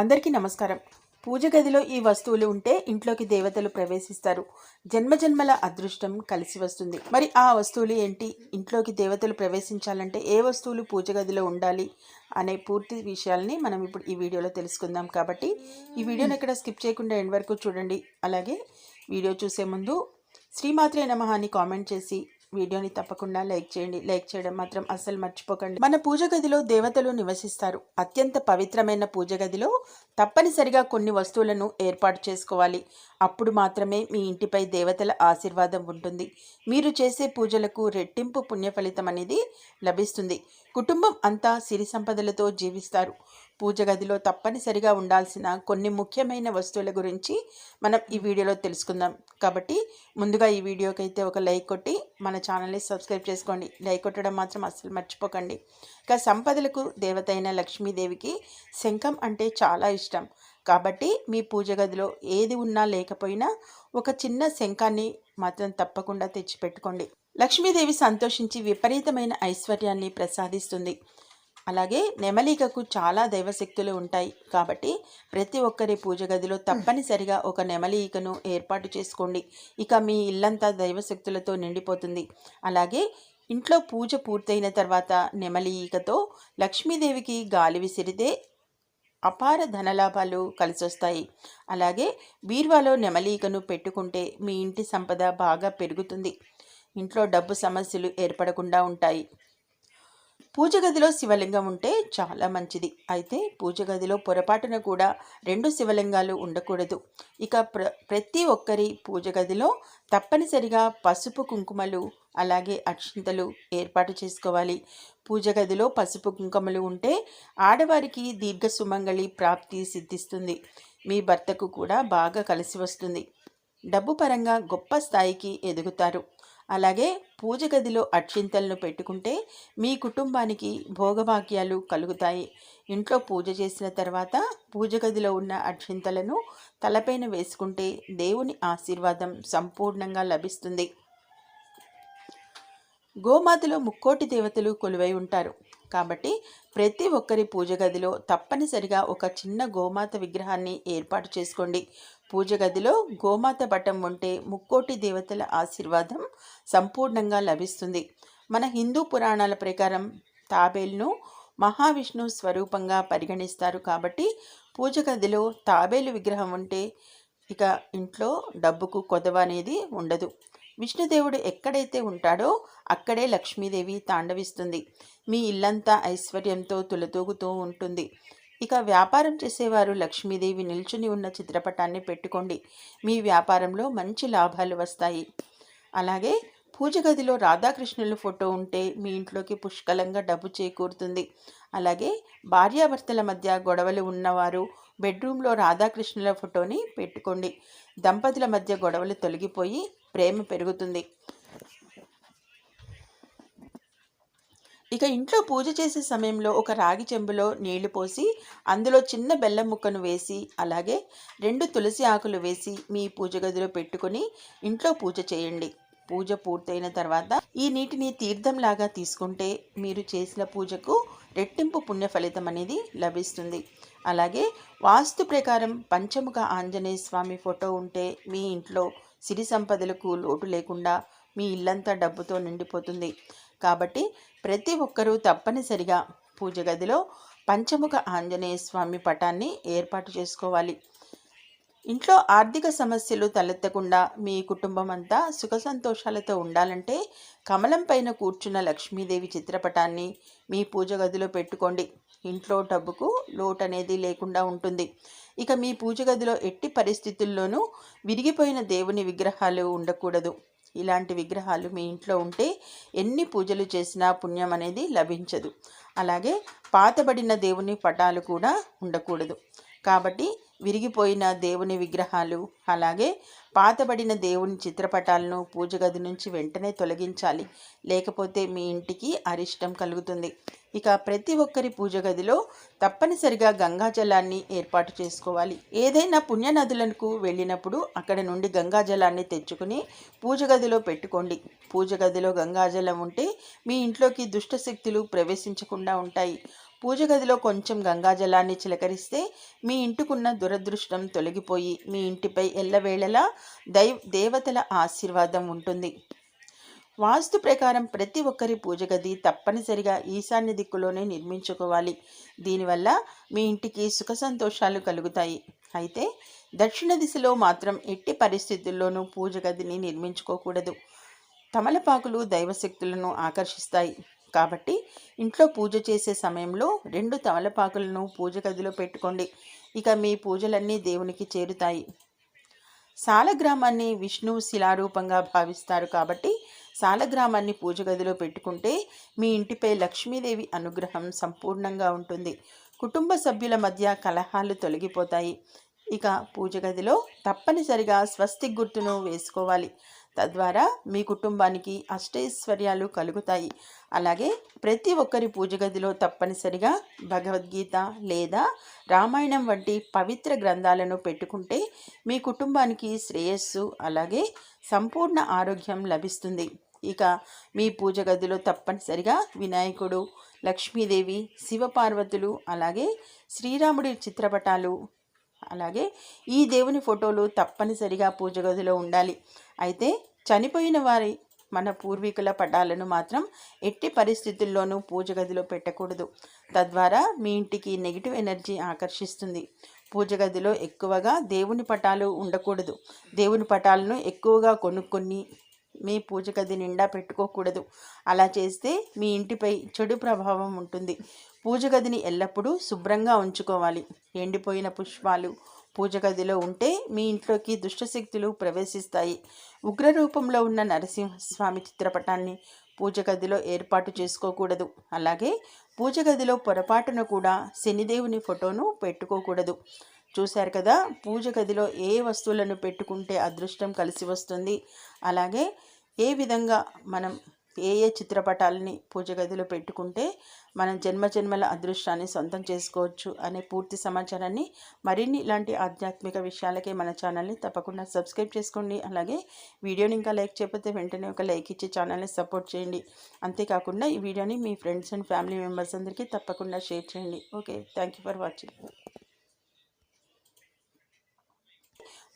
అందరికీ నమస్కారం. పూజ గదిలో ఈ వస్తువులు ఉంటే ఇంట్లోకి దేవతలు ప్రవేశిస్తారు. జన్మజన్మల అదృష్టం కలిసి వస్తుంది. మరి ఆ వస్తువులు ఏంటి? ఇంట్లోకి దేవతలు ప్రవేశించాలంటే ఏ వస్తువులు పూజ గదిలో ఉండాలి అనే పూర్తి విషయాల్ని మనం ఇప్పుడు ఈ వీడియోలో తెలుసుకుందాం కాబట్టి ఈ వీడియోని ఎక్కడ స్కిప్ చేయకుండా ఎండ్ వరకు చూడండి. అలాగే వీడియో చూసే ముందు శ్రీమాత్రే నమహాన్ని అని కామెంట్ చేసి వీడియోని తప్పకుండా లైక్ చేయండి. లైక్ చేయడం మాత్రం అస్సలు మర్చిపోకండి. మన పూజ గదిలో దేవతలు నివసిస్తారు. అత్యంత పవిత్రమైన పూజ గదిలో తప్పనిసరిగా కొన్ని వస్తువులను ఏర్పాటు చేసుకోవాలి. అప్పుడు మాత్రమే మీ ఇంటిపై దేవతల ఆశీర్వాదం ఉంటుంది. మీరు చేసే పూజలకు రెట్టింపు పుణ్య ఫలితం అనేది లభిస్తుంది. కుటుంబం అంతా సిరి సంపదలతో జీవిస్తారు. పూజ గదిలో తప్పనిసరిగా ఉండాల్సిన కొన్ని ముఖ్యమైన వస్తువుల గురించి మనం ఈ వీడియోలో తెలుసుకుందాం. కాబట్టి ముందుగా ఈ వీడియోకి అయితే ఒక లైక్ కొట్టి మన ఛానల్ని సబ్స్క్రైబ్ చేసుకోండి. లైక్ కొట్టడం మాత్రం అస్సలు మర్చిపోకండి. ఇక సంపదలకు దేవత అయిన లక్ష్మీదేవికి శంఖం అంటే చాలా ఇష్టం. కాబట్టి మీ పూజ గదిలో ఏది ఉన్నా లేకపోయినా ఒక చిన్న శంఖాన్ని మాత్రం తప్పకుండా తెచ్చిపెట్టుకోండి. లక్ష్మీదేవి సంతోషించి విపరీతమైన ఐశ్వర్యాన్ని ప్రసాదిస్తుంది. అలాగే నెమలికకు చాలా దైవశక్తులు ఉంటాయి. కాబట్టి ప్రతి ఒక్కరి పూజ గదిలో తప్పనిసరిగా ఒక నెమలికను ఏర్పాటు చేసుకోండి. ఇక మీ ఇల్లంతా దైవశక్తులతో నిండిపోతుంది. అలాగే ఇంట్లో పూజ పూర్తయిన తర్వాత నెమలి ఈకతో లక్ష్మీదేవికి గాలి విసిరితే అపార ధనలాభాలు కలిసొస్తాయి. అలాగే బీర్వాలో నెమలీకను పెట్టుకుంటే మీ ఇంటి సంపద బాగా పెరుగుతుంది. ఇంట్లో డబ్బు సమస్యలు ఏర్పడకుండా ఉంటాయి. పూజ గదిలో శివలింగం ఉంటే చాలా మంచిది. అయితే పూజ గదిలో పొరపాటున కూడా రెండు శివలింగాలు ఉండకూడదు. ఇక ప్ర ప్రతి ఒక్కరి పూజ గదిలో తప్పనిసరిగా పసుపు కుంకుమలు అలాగే అక్షింతలు ఏర్పాటు చేసుకోవాలి. పూజ గదిలో పసుపు కుంకుమలు ఉంటే ఆడవారికి దీర్ఘ సుమంగళి ప్రాప్తి సిద్ధిస్తుంది. మీ భర్తకు కూడా బాగా కలిసి వస్తుంది. డబ్బు పరంగా గొప్ప స్థాయికి ఎదుగుతారు. అలాగే పూజ గదిలో అక్షింతలను పెట్టుకుంటే మీ కుటుంబానికి భోగభాగ్యాలు కలుగుతాయి. ఇంట్లో పూజ చేసిన తర్వాత పూజ గదిలో ఉన్న అక్షింతలను తలపైన వేసుకుంటే దేవుని ఆశీర్వాదం సంపూర్ణంగా లభిస్తుంది. గోమాతలో ముక్కోటి దేవతలు కొలువై ఉంటారు. కాబట్టి ప్రతి ఒక్కరి పూజ గదిలో తప్పనిసరిగా ఒక చిన్న గోమాత విగ్రహాన్ని ఏర్పాటు చేసుకోండి. పూజ గదిలో గోమాత పటం ఉంటే ముక్కోటి దేవతల ఆశీర్వాదం సంపూర్ణంగా లభిస్తుంది. మన హిందూ పురాణాల ప్రకారం తాబేలును మహావిష్ణు స్వరూపంగా పరిగణిస్తారు కాబట్టి పూజ గదిలో తాబేలు విగ్రహం ఉంటే ఇక ఇంట్లో డబ్బుకు కొదవ అనేది ఉండదు. విష్ణుదేవుడు ఎక్కడైతే ఉంటాడో అక్కడే లక్ష్మీదేవి తాండవిస్తుంది. మీ ఇల్లంతా ఐశ్వర్యంతో తులతూగుతూ ఉంటుంది. ఇక వ్యాపారం చేసేవారు లక్ష్మీదేవి నిల్చుని ఉన్న చిత్రపటాన్ని పెట్టుకోండి. మీ వ్యాపారంలో మంచి లాభాలు వస్తాయి. అలాగే పూజ గదిలో రాధాకృష్ణుల ఫోటో ఉంటే మీ ఇంట్లోకి పుష్కలంగా డబ్బు చేకూరుతుంది. అలాగే భార్యాభర్తల మధ్య గొడవలు ఉన్నవారు బెడ్రూమ్లో రాధాకృష్ణుల ఫోటోని పెట్టుకోండి. దంపతుల మధ్య గొడవలు తొలగిపోయి ప్రేమ పెరుగుతుంది. ఇక ఇంట్లో పూజ చేసే సమయంలో ఒక రాగి చెంబులో నీళ్ళు పోసి అందులో చిన్న బెల్లం ముక్కను వేసి అలాగే రెండు తులసి ఆకులు వేసి మీ పూజ గదిలో పెట్టుకొని ఇంట్లో పూజ చేయండి. పూజ పూర్తయిన తర్వాత ఈ నీటిని తీర్థంలాగా తీసుకుంటే మీరు చేసిన పూజకు రెట్టింపు పుణ్య ఫలితం అనేది లభిస్తుంది. అలాగే వాస్తు ప్రకారం పంచముఖ ఆంజనేయ స్వామి ఫోటో ఉంటే మీ ఇంట్లో సిరి సంపదలకు లోటు లేకుండా మీ ఇల్లంతా డబ్బుతో నిండిపోతుంది. కాబట్టి ప్రతి ఒక్కరూ తప్పనిసరిగా పూజ గదిలో పంచముఖ ఆంజనేయ స్వామి పటాన్ని ఏర్పాటు చేసుకోవాలి. ఇంట్లో ఆర్థిక సమస్యలు తలెత్తకుండా మీ కుటుంబం అంతా సుఖ సంతోషాలతో ఉండాలంటే కమలం పైన కూర్చున్న లక్ష్మీదేవి చిత్రపటాన్ని మీ పూజ గదిలో పెట్టుకోండి. ఇంట్లో డబ్బుకు లోటు అనేది లేకుండా ఉంటుంది. ఇక మీ పూజ గదిలో ఎట్టి పరిస్థితుల్లోనూ విరిగిపోయిన దేవుని విగ్రహాలు ఉండకూడదు. ఇలాంటి విగ్రహాలు మీ ఇంట్లో ఉంటే ఎన్ని పూజలు చేసినా పుణ్యం అనేది లభించదు. అలాగే పాతబడిన దేవుని పటాలు కూడా ఉండకూడదు. కాబట్టి విరిగిపోయిన దేవుని విగ్రహాలు అలాగే పాతబడిన దేవుని చిత్రపటాలను పూజ గది నుంచి వెంటనే తొలగించాలి. లేకపోతే మీ ఇంటికి అరిష్టం కలుగుతుంది. ఇక ప్రతి ఒక్కరి పూజ గదిలో తప్పనిసరిగా గంగాజలాన్ని ఏర్పాటు చేసుకోవాలి. ఏదైనా పుణ్యనదులకు వెళ్ళినప్పుడు అక్కడ నుండి గంగాజలాన్ని తెచ్చుకుని పూజ గదిలో పెట్టుకోండి. పూజ గదిలో గంగాజలం ఉంటే మీ ఇంట్లోకి దుష్టశక్తులు ప్రవేశించకుండా ఉంటాయి. పూజ గదిలో కొంచెం గంగాజలాన్ని చిలకరిస్తే మీ ఇంటికున్న దురదృష్టం తొలగిపోయి మీ ఇంటిపై ఎల్లవేళలా దైవ దేవతల ఆశీర్వాదం ఉంటుంది. వాస్తు ప్రకారం ప్రతి ఒక్కరి పూజ గది తప్పనిసరిగా ఈశాన్య దిక్కులోనే నిర్మించుకోవాలి. దీనివల్ల మీ ఇంటికి సుఖ సంతోషాలు కలుగుతాయి. అయితే దక్షిణ దిశలో మాత్రం ఎట్టి పరిస్థితుల్లోనూ పూజ గదిని నిర్మించుకోకూడదు. తమలపాకులు దైవశక్తులను ఆకర్షిస్తాయి. కాబట్టి ఇంట్లో పూజ చేసే సమయంలో రెండు తమలపాకులను పూజ గదిలో పెట్టుకోండి. ఇక మీ పూజలన్నీ దేవునికి చేరుతాయి. సాలగ్రామాన్ని విష్ణు శిలారూపంగా భావిస్తారు కాబట్టి సాలగ్రామాన్ని పూజ గదిలో పెట్టుకుంటే మీ ఇంటిపై లక్ష్మీదేవి అనుగ్రహం సంపూర్ణంగా ఉంటుంది. కుటుంబ సభ్యుల మధ్య కలహాలు తొలగిపోతాయి. ఇక పూజ గదిలో తప్పనిసరిగా స్వస్తి గుర్తును వేసుకోవాలి. తద్వారా మీ కుటుంబానికి అష్టైశ్వర్యాలు కలుగుతాయి. అలాగే ప్రతి ఒక్కరి పూజ గదిలో తప్పనిసరిగా భగవద్గీత లేదా రామాయణం వంటి పవిత్ర గ్రంథాలను పెట్టుకుంటే మీ కుటుంబానికి శ్రేయస్సు అలాగే సంపూర్ణ ఆరోగ్యం లభిస్తుంది. ఇక మీ పూజ గదిలో తప్పనిసరిగా వినాయకుడు లక్ష్మీదేవి శివపార్వతులు అలాగే శ్రీరాముడి చిత్రపటాలు అలాగే ఈ దేవుని ఫోటోలు తప్పనిసరిగా పూజ గదిలో ఉండాలి. అయితే చనిపోయిన వారి మన పూర్వీకుల పటాలను మాత్రం ఎట్టి పరిస్థితుల్లోనూ పూజ గదిలో పెట్టకూడదు. తద్వారా మీ ఇంటికి నెగిటివ్ ఎనర్జీ ఆకర్షిస్తుంది. పూజ గదిలో ఎక్కువగా దేవుని పటాలు ఉండకూడదు. దేవుని పటాలను ఎక్కువగా కొనుక్కొని మీ పూజ గది నిండా పెట్టుకోకూడదు. అలా చేస్తే మీ ఇంటిపై చెడు ప్రభావం ఉంటుంది. పూజ గదిని ఎల్లప్పుడూ శుభ్రంగా ఉంచుకోవాలి. ఎండిపోయిన పుష్పాలు పూజ గదిలో ఉంటే మీ ఇంట్లోకి దుష్టశక్తులు ప్రవేశిస్తాయి. ఉగ్రరూపంలో ఉన్న నరసింహస్వామి చిత్రపటాన్ని పూజ గదిలో ఏర్పాటు చేసుకోకూడదు. అలాగే పూజ గదిలో పొరపాటున కూడా శనిదేవుని ఫోటోను పెట్టుకోకూడదు. చూశారు కదా పూజ గదిలో ఏ వస్తువులను పెట్టుకుంటే అదృష్టం కలిసి వస్తుంది. అలాగే ఏ విధంగా మనం ఏ ఏ చిత్రపటాలని పూజ గదిలో పెట్టుకుంటే మనం జన్మ జన్మల అదృష్టాన్ని సొంతం చేసుకోవచ్చు అనే పూర్తి సమాచారాన్ని మరిన్ని ఇలాంటి ఆధ్యాత్మిక విషయాలకే మన ఛానల్ని తప్పకుండా సబ్స్క్రైబ్ చేసుకోండి. అలాగే వీడియోని ఇంకా లైక్ చేయకపోతే వెంటనే ఒక లైక్ ఇచ్చి ఛానల్ని సపోర్ట్ చేయండి. అంతేకాకుండా ఈ వీడియోని మీ ఫ్రెండ్స్ అండ్ ఫ్యామిలీ మెంబర్స్ అందరికీ తప్పకుండా షేర్ చేయండి. Okay thank for watching.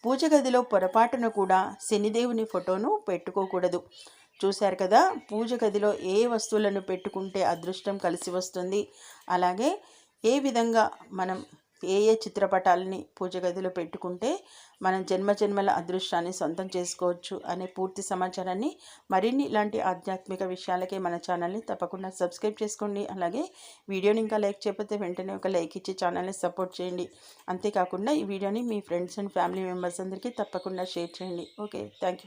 పూజ గదిలో పొరపాటున కూడా శనిదేవుని ఫోటోను పెట్టుకోకూడదు. చూశారు కదా? పూజ గదిలో ఏ వస్తువులను పెట్టుకుంటే అదృష్టం కలిసి వస్తుంది? అలాగే ఏ విధంగా మనం ఏ ఏ చిత్రపటాలని పూజ గదిలో పెట్టుకుంటే మనం జన్మ జన్మల అదృష్టాన్ని సొంతం చేసుకోవచ్చు అనే పూర్తి సమాచారాన్ని మరిన్ని ఇలాంటి ఆధ్యాత్మిక విషయాలకే మన ఛానల్ని తప్పకుండా సబ్స్క్రైబ్ చేసుకోండి. అలాగే వీడియోని ఇంకా లైక్ చేయకపోతే వెంటనే ఒక లైక్ ఇచ్చి ఛానల్ని సపోర్ట్ చేయండి. అంతేకాకుండా ఈ వీడియోని మీ ఫ్రెండ్స్ అండ్ ఫ్యామిలీ మెంబర్స్ అందరికీ తప్పకుండా షేర్ చేయండి. Okay thank